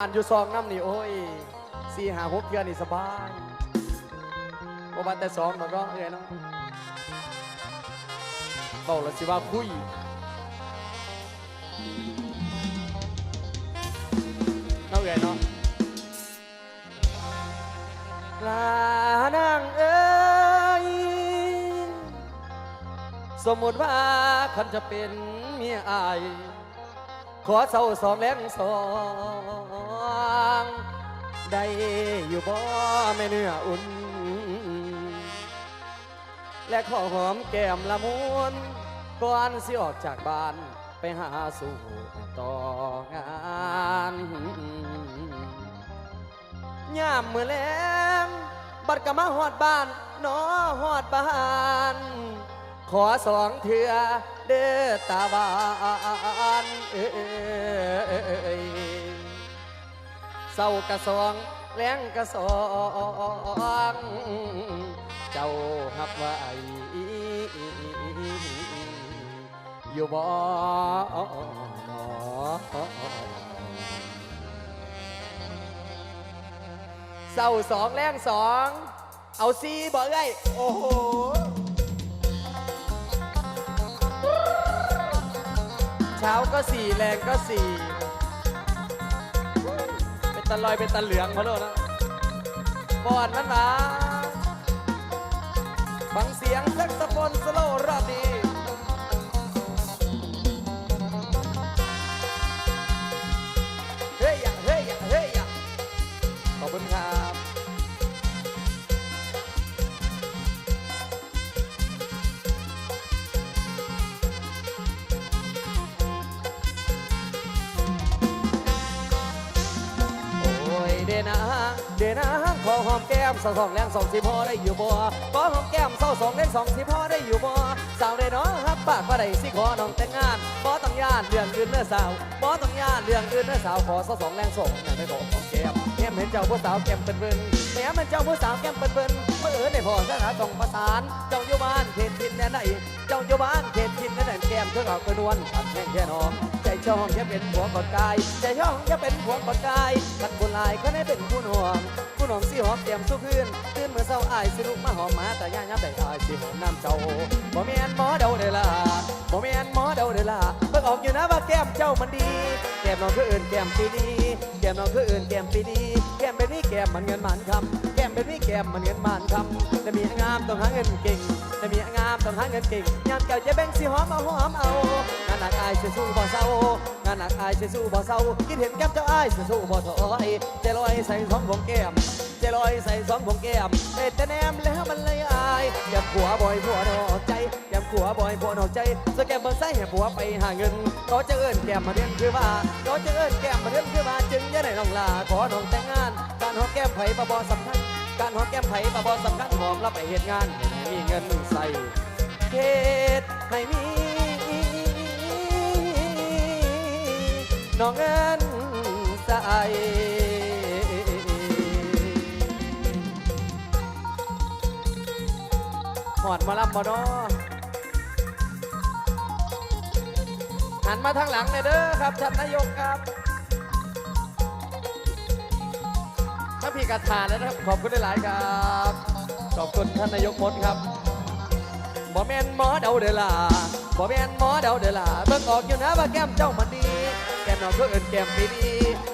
อ่านอยู่ซองน้ำนี่โอ้ยสี่หาหกเดือนนี่สบายบ่ว่าแต่สองมันก็เอ้ยนาะเบาและสิว่าคุยเนาะเอ้ยเนาะลานางเอ้ยสมมติว่าคันจะเป็นเมียอาย ขอเศร้าสองแรงสอง ได้อยู่บ่แม่เนื้ออุ่น และขอหอมแก้มละมุนก่อนสิออกจากบ้านไปหาสู่ต่องานยามมือแลงบัดกะมาหอดบ้านนอหอดบ้านขอสองเถื่อเด้อตาบานเอ้ย เศร้ากระสองแรงกระสองเจ้าหับไว้อยู่บ่เศร้าสองแรงสองเอาซีบ่เอ้ยโอ้โหเช้าก็สี่แรงก็สี่ ตะลอยเป็นตะเหลืองเขาเลนะบอนมันมาฟังเสียงแซกโซโฟนสโลว์รอบนี้ มแก้มสาวสองแรงสองสิพอได้อยู่บ่ขอหอมแก้มสาวสองแรงสองสิพอได้อยู่บ่สาวได้เนาะฮับปากว่าได้สิขอน้องแต่งงานบ่ต้องย่านเรื่องอื่นเด้อสาวบ่ต้องย่านเรื่องอื่นเด้อสาวขอสาวสองแรงสองนั่นไม่บอกหอมแก้มแก้มเห็นเจ้าผู้สาวแก้มเป็นเบิ่นแก้มเห็นเจ้าผู้สาวแก้มเป็นเบิ่นเมื่อเอิญได้พอสถาต้องประสานเจ้าอยู่บ้านเขตทินแน่ไหนเจ้าอยู่บ้านเขตทินแน่ไหนแก้มเธอเอากระนวลปัดแห้งแค่น้องใจช่องจะเป็นผัวกอดกายใจช่องจะเป็นผัวกอดกายกันบุญลายก็ได้เป็นผู้หน่วง น่วงสิหอมเตรียมสู้คืนตื่นเมื่อเช้าอายสิลุกมาหอมมาแต่ย่ายับได้อายสิหอมน้ำเจ้าบ่แม่นหมอเดาเด้ล่ะบ่แม่นหมอเดาเด้ล่ะเบิ่งออกอยู่นะว่าแก้มเจ้ามันดี แก้มน้องคืออื่นแก้มปีดีแก้มน้องคืออื่นแก้มปีดีแก้มเป็นนี่แก้มมันเงินมันคำแก้มเป็นนี่แก้มมันเงินมันคำแต่มีงามต้องหาเงินเก่งแต่มีงามต้องหาเงินเก่งยามเก่าจะแบ่งสิหอมเอาหอมเอางานหนักอายสิสู้บ่เศร้างานหนักอายสิสู้บ่เศร้าคิดเห็นแก้มเจ้าอายสิสู้บ่ถอยใจลอยใส่ท้องของแก้ม ลอยใส่ท้องของแก้มเป็ดแต่แนมแล้วมันเลยอายแก้มขัวบ่อยผัวนอกใจแก้มขัวบ่อยผัวนอกใจสแกมเบิ่งใส่ให้ผัวไปหาเงินก็จะเอิ้นแก้มมาเรียนคือว่าก็จะเอิ้นแก้มมาเรียนคือว่าจึงจะได้น้องลาขอน้องแต่งงาน การหอมแก้มไผ่บ่บ่สำคัญการหอมแก้มไผ่บ่บ่สำคัญหอมแล้วไปเฮ็ดงานมีเงินใส่เฮ็ดให้มีน้องเงินใส่ อดมาลำบ่เนหันมาทางหลังเลยเด้อครับท่านนายกครับถ้าพี่กระทานแล้วนะครับขอบคุณหลายๆครับขอบคุณท่านนายกมดครับบ่แม่นหมอเดาเดล่ะบ่แม่นหมอเดาเดล่ะเบิ่งออกอยู่นะว่าแก้มเจ้ามันดีแก้มนองก็เอิ้นแก้มปีดี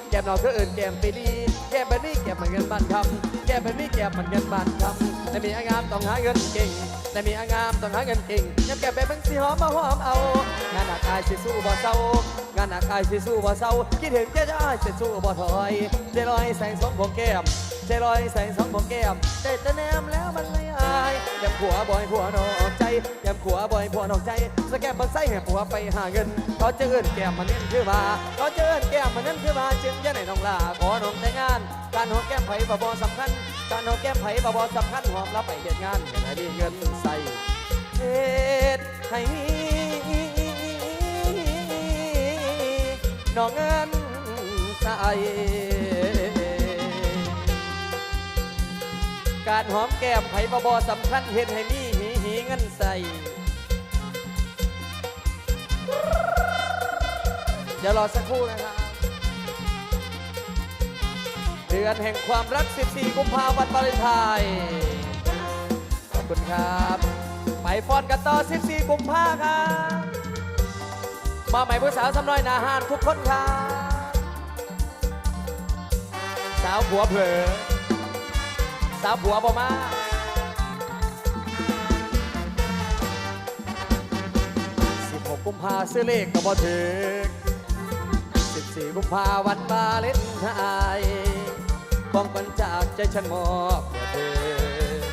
แก้มนองก็เอิ้นแก้มปีดีแก้มแบบนี้แก้มมันเงินบ้านคำแก้มแบบนี้แก้มมันเงินบ้านคำ แต่มีอางามต้องหาเงินเก่ง แต่มีอางามต้องหาเงินเก่งยังแก้มแบบมึงสิหอมมาหอมเอา งานหนักอายสิสู้บ่เศร้างานหนักอายสิสู้บ่เศร้าคิดถึงแค่จะอายสิสู้บ่ถอยใจลอยแสงสมของแก้มใจลอยใส่สองของแก้มแต่แต่แนมแล้วมันเลยอายแกมขัวบ่อยผัวนอกใจแกมขัวบ่อยผัวนอกใจสแกมบังไส้ให้ผัวไปหาเงินเขาจะเอิ้นแก้มมันนั่นคือมาเขาจะเอิ้นแก้มมันนั่นคือมาจึงจะไหนน้องลาขอน้องแต่งงาน การหอมแก้มไผ่บ่บ่สำคัญ การหอมแก้มไผ่บ่บ่สำคัญหอมแล้วไปเหตุงานให้มีเงินใส่เฮ็ดให้มีน้องเงินใส่การหอมแก้มไผ่บอบอสำคัญเห็นให้มีหีหีเงินใส่เดี๋ยวรอสักครู่นะครับ อนแห่งความรัก 14 กุมภาพันธ์วาเลนไทน์ขอบคุณครับ ไปฟอนกันต่อ 14 กุมภาครับ มาใหม่ผู้สาวสำน้อยนาหานทุกคนครับสาวผัวเผลอสาวผัวบ่มา16กุมภาซื้อเลขก็บ่ถึก14 กุมภาวันวาเลนไทน์ ของปันจากใจฉันมอบเพื่เธอ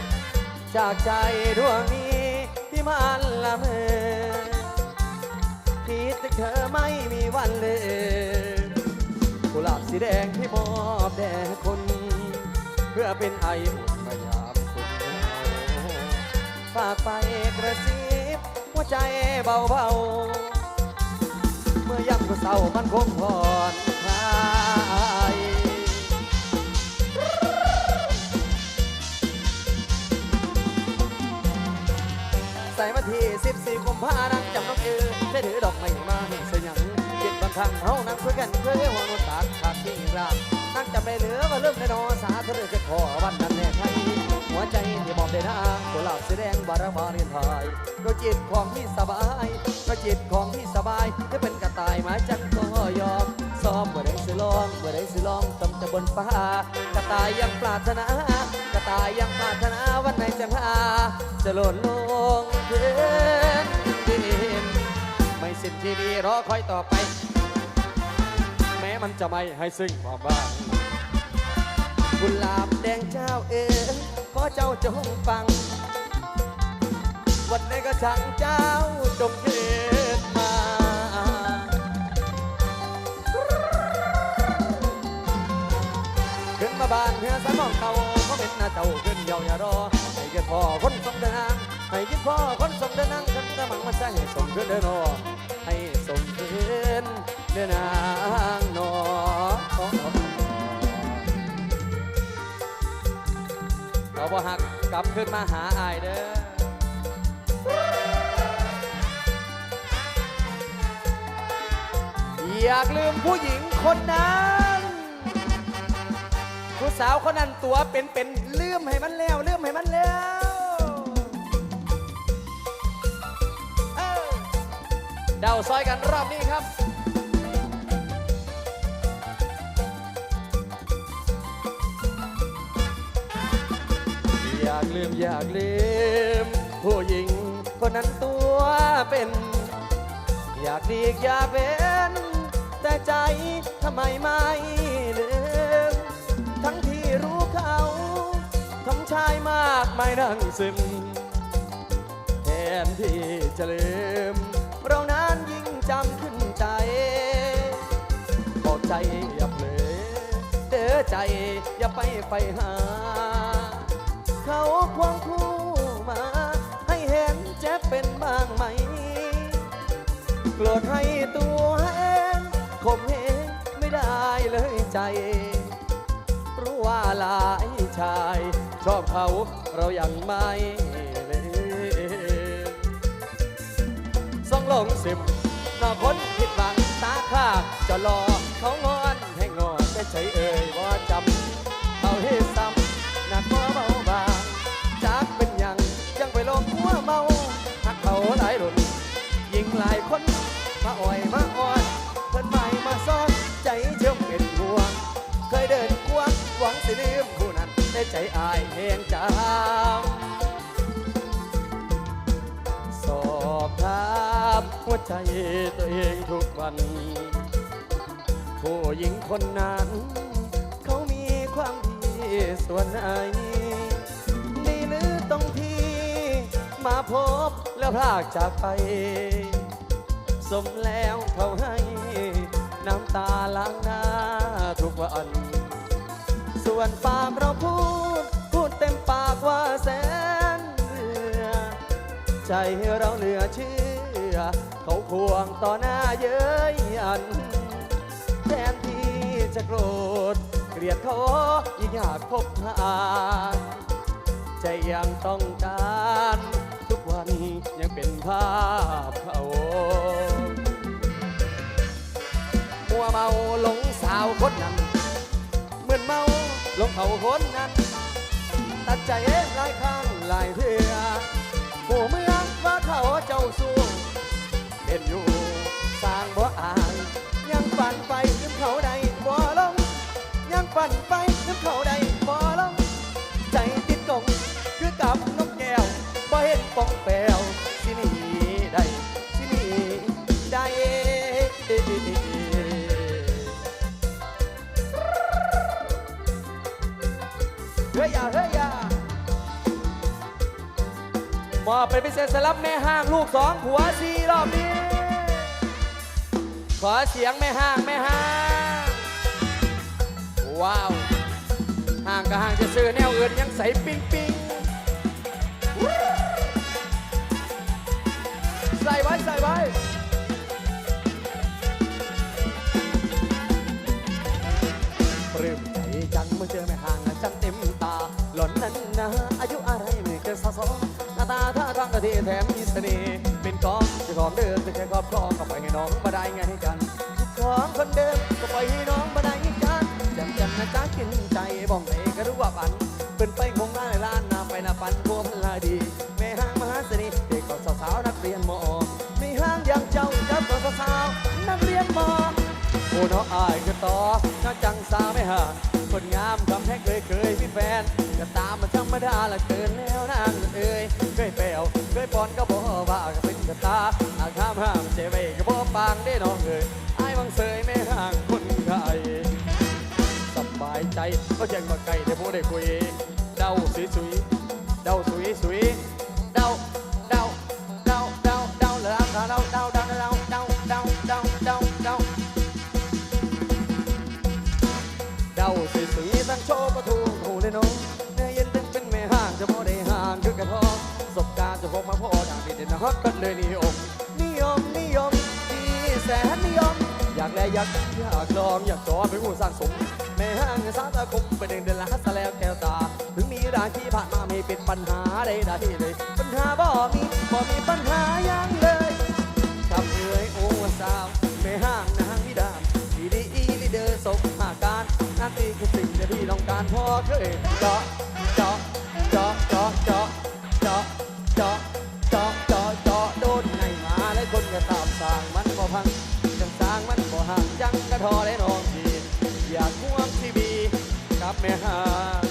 จากใจดวงนี้ที่มันละเมอคิดถึงเธอไม่มีวันเลยกุหลาบสีแดงที่มอบแด่คุณเพื่อเป็นไออุ่นมายามคุณฝากไปกระซิบหัวใจเบาๆ เมื่อยามก็เศร้ามันคงผ่อนคลายิบสี่กุมภานังจำน้องเออได้ถือดอกไม้มาให้เสียหยังเจ็บบางครั้งเฮานั่งคุยกันเพื่อเรื่องหัวนุตากขาดที่รักนั่งจำได้เหลือว่าเริ่มได้นอสาเธอเลยจะขอวันนั้นแน่ใครหัวใจที่บอกได้นะตัวเหลาบสีแดงบารมาเรียนไทยก็จิตของที่สบายก็จิตของที่สบายจะเป็นกระต่ายหม้จักก็ยอม ซ้อมเมื่อใดสิลองเมื่อใดสิลองต้องจะบนฟ้ากระต่ายยังปรารถนากระต่ายยังปรารถนาวันไหนจะหาจะหล่นลงพื้นดินไม่สิ้นที่นี้รอคอยต่อไป แม้มันจะไม่ให้ซึ่งความว่างกุหลาบแดงเจ้าเอ๋ยขอเจ้าจงฟัง วันไหนก็ช่างเจ้าจงเกิดมาขึ้น บ้านเพื่อสมองเขาเขาเป็นหน้าเจ้าขึ้นเยาอย่ารอให้เกิดพ่อคนสมเดินนางให้เกิดพ่อคนสมเดินนางกันกระมังมาใส่ให้สมขึ้นเดินนอให้สมขึ้นเดินนางนอเราบ่หักกลับขึ้นมาหาอายเด้ออยากลืมผู้หญิงคนนั้น ผู้สาวคนนั้นตัวเป็นเป็นลืมให้มันแล้วลืมให้มันแล้วเออเดาซอยกันรอบนี้ครับ อยากลืมอยากลืม ผู้หญิงคนนั้นตัวเป็น อยากดีกอยากเป็น แต่ใจทำไมไม่ลืม ไม่นั่งซึมแทนที่จะลืม เรานั้นยิ่งจำขึ้นใจบอกใจอย่าเผลอเด้อใจอย่าไปไฟหา เขาควงคู่มา ให้เห็นแจ๊บเป็นบ้างไหมโกรธให้ เขาเรายังไม่เลยส่องลงสิบหนอกคนผิดหวังตาข้าจะรอเขางอนให้งอนแต่ใช้เอ่ยว่าจำเขาให้ซ้ำหนักกว่าเบาบางจากเป็นยังยังไปลงหัวเมาหักเขาหลายรุ่นยิงหลายคน อายแหงจำสอบถามหัวใจตัวเองทุกวัน ผู้หญิงคนนั้น เขามีความดีส่วนไหนดีหรือต้องที่มาพบแล้วพลากจากไป สมแล้วเขาให้น้ำตาล้างหน้าทุกวัน ส่วนปากเราพูดพูด ใจเราเหลือเชื่อ เขาควงต่อหน้าเย้ยอันแทนที่จะโกรธ เกลียดเขายิ่งอยากพบหาใจยังต้องการ ทุกวันยังเป็นภาพเขามัวเมาหลงสาวคนนั้นเหมือนเมาหลงเขาคนนั้น ตัดใจเองหลายครั้งหลายเทื่อ ผู้เมืองว่าเขาเจ้าสู้เด็นอยู่สร้างบ่อาย ยังปั่นไปขึ้นเขาใดบ่ลงยังปั่นไปขึ้นเขาใด มาเป็นพิเศษสำหรับแม่ห้างลูกสองผัวสี่รอบนี้ ขอเสียงแม่ห้างแม่ห้าง ว้าวห่างกับห่างจะซื้อแนวอื่นยังใส่ปิ้งปิ้งใส่ไว้ใส่ไว้ปลื้มใจจังเมื่อเจอแม่ แถมมีเสน่ห์เป็นกองเจ้าของเดิมเป็นแค่ครอบครองก็ปล่อยให้น้องมาได้ไงกันของคนเดิมก็ปล่อยให้น้องมาได้ไงกันจำจำนะจ๊ะกินใจบ้องเอก็รู้ว่าปันเป็นไปคงได้ล้านนาไปนาปันพวงลาดีแม่ห้างมหาเสน่ห์เด็กก็สาวนักเรียนมอไม่ห้างอย่างเจ้าจับก็สาวนักเรียนมอโอ้น้องอายก็ต่อน้าจังสาวไม่ห่างคนงามทำแท้เคยเคยมีแฟนก็ตามมาธรรมดาละเกินแล้วนางเอ้ยเคยแปว เคยปอนก็บอกว่าก็เป็นกระตาอาข้ามห้ามเจไว้ก็บอกปางได้น้องเอ้ยไอ้บังเสยไม่ห่า แลอยากอยากลองอยากจอเป็นผู้สร้างสม แม่ห้างสาตาคมไปเดินเดินละฮัสแล้วแก้วตา ถึงมีรางที่ผ่านมาไม่เป็นปัญหาใดๆเลย ปัญหาบ่ มีบ่ มีปัญหาอยังเลยทำเอ่ยโอ้สาวแม่ห้างนางวิดามดีดีอีลีเดอร์สมหาการหน้าที่คือสิ่งที่พี่ต้องการพอเคยเทอได้น้องพี่อยากควมทีวีกับแม่ห่าง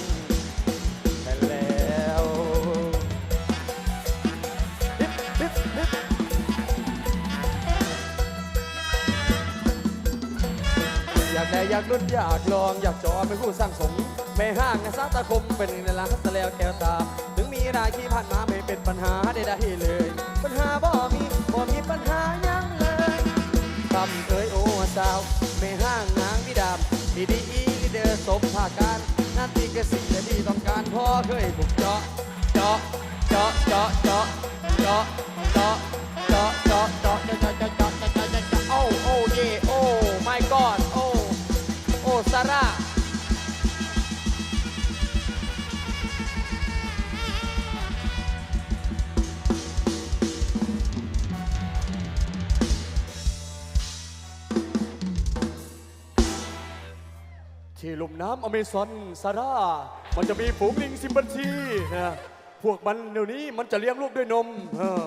แต่แล้วฮิปฮิปฮิปอยากได้อยากลุ้นอยากลองอยากจอเป็นผู้สร้างสมแม่ห้างนะสาตาคมเป็นหนึ่งในล้านแตแล้วแก้วตา ถึงมีรายที่ผ่านมาไม่เป็นปัญหาใดๆเลย ปัญหาบ่มีบ่มีปัญหายังเลยคำเอ่ยโอ้สาว ไม่ห้างนางวิดามดีดีอีเดอร์สมภาการหน้าที่กสิทธิ์ที่ต้องการพ่อเคยบุกเจาะเจาะเจาะเจาะเจาะเจาะ น้ำอเมซอนซาร่า มันจะมีฝูงลิงซิมบันซีนะพวกมันเดี๋ยวนี้มันจะเลี้ยงลูกด้วยนมเออ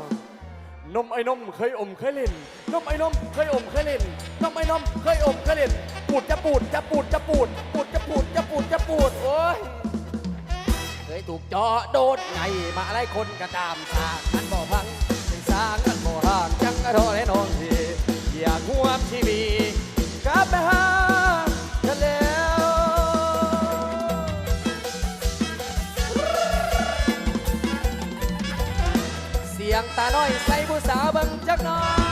นมไอ้นมเคยอมเคยเล่น นมไอ้นมเคยอมเคยเล่น นมไอ้นมเคยอมเคยเล่น ปูดจะปูดจะปูดจะปูด ปูดจะปูดจะปูดจะปูด โอ้ย เคยถูกเจาะโดนไงมาไล่คนกระตามสางมันบ่พังเป็นสางมันบ่ห่างจังกระโดดให้นอง ตาน้อยใส่ผู้สาวเบังจักหน้อย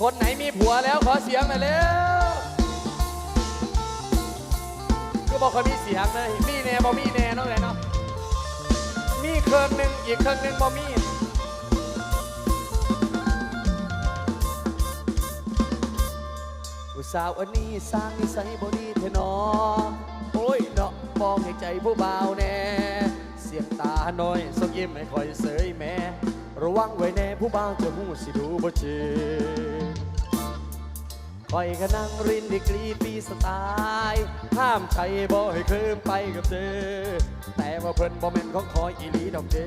คนไหนมีผัวแล้วขอเสียงหน่อยเร็วก็บอกเขามีเสียงเลยมีแน่บ่มีแน่เนาะเลยเนาะมีเครื่องหนึ่งอีกเครื่องหนึ่งบ่มีผู้สาวอันนี้สร้างนิสัยบ่ดีเทนอโอ้ยเนาะมองให้ใจผู้บ่าวแน่ สียงตาน้อยสกยิ้มให้คอยเสยแม่ระวังไว้แน่ผู้บ่าวจะหูสิดูบ่เจขคอยก็นั่งรินดีกรีปีสไตล์ห้ามใจบ่ให้เคลิ้มไปกับเธอ แต่ว่าเพิ่นบ่แม่นของคอยอีหลีดอกเด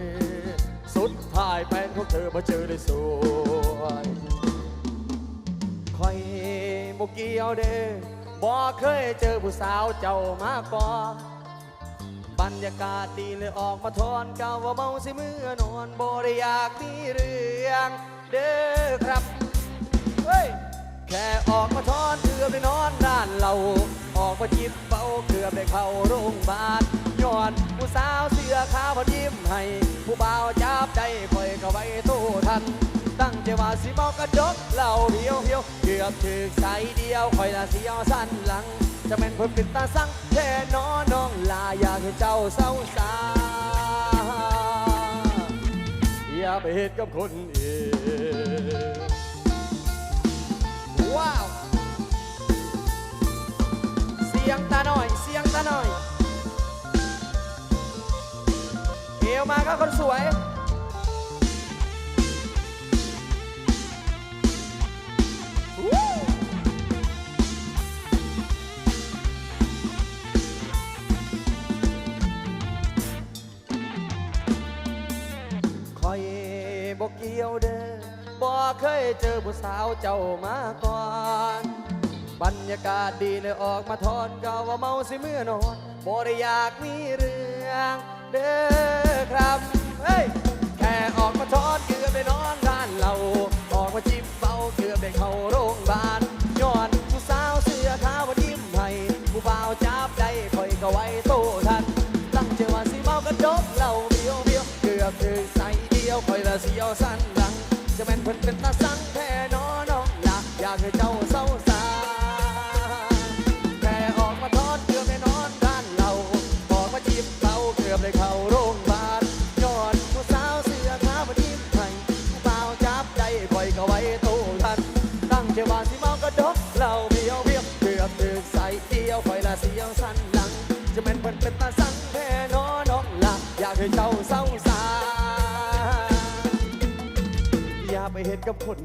สุดท้ายแฟนของเธอมาเจอได้สวยคอยบ่เกี่ยวเด้บ่เคยเจอผู้สาวเจ้ามาก่อน บรรยากาศดีเลยออกมาทอนเก่าว่าเมาสิเมื่อนอนบ่ได้อยากมีเรื่องเด้อครับ เฮ้ย แค่ออกมาทอนเกือบได้นอนด้านเรา ออกมาจิบเบาเกือบได้เข้าโรงพยาบาลย้อนผู้สาวเสื้อขาวพอยิ้มให้ ผู้บ่าวจับใจคอยก็ไว้โตทัน ตั้งใจว่าสิเมากระดกเหล่าเพียวเพียวเกือบถึกใสเดียวคอยละเสียวสั้นหลัง จะแม่นเพิ่นเป็นตาสั่งแท่น้อน้องลาอยากให้เจ้าเศร้าสาอย่าไปเหตุกับคนอื่นว้าว เสียงตาหน่อย เสียงตาหน่อย เอวมาครับคนสวย เคยเจอผู้สาวเจ้ามาก่อน บรรยากาศดีเลยออกมาทอนก่าว่าเมาสิเมื่อนอนบ่ได้อยากมีเรื่องเด้อครับเฮ้ยแค่ออกมาทอนเกือบได้นอนร้านเราออกมาจิ้มเบาเกือบได้เข้าโรงพยาบาลย้อนผู้สาวเสื้อขาวมายิ้มให้ผู้บ่าวจับใจคอยก็ไว้โตทันตั้งใจว่าสิเมากระดกเหล่าเบียวเบียวเกือบถึงใส่เดียวคอยละเสียวสั้น พิ่นเป็นตาสังแท้น้อน้องละอยากให้เจ้าเศร้าสาแค่ออกมาทอนเกือบได้นอนด้านเราออกมาจีบเบาเกือบได้เข้าโรงพยาบาลย้อนผู้สาวเสื้อขาวมายิ้มให้ผู้บ่าจับใจคอยก็ไว้โตทัน ตั้งใจว่าสิเมากระดกเหล่าเบียวเบียวเกือบถึงใส่เดียวคอยละเสียวสั้นหลัง จะแม่นเพิ่นเป็นตาสังแท้น้อน้องละอยากให้เจ้า เศร้า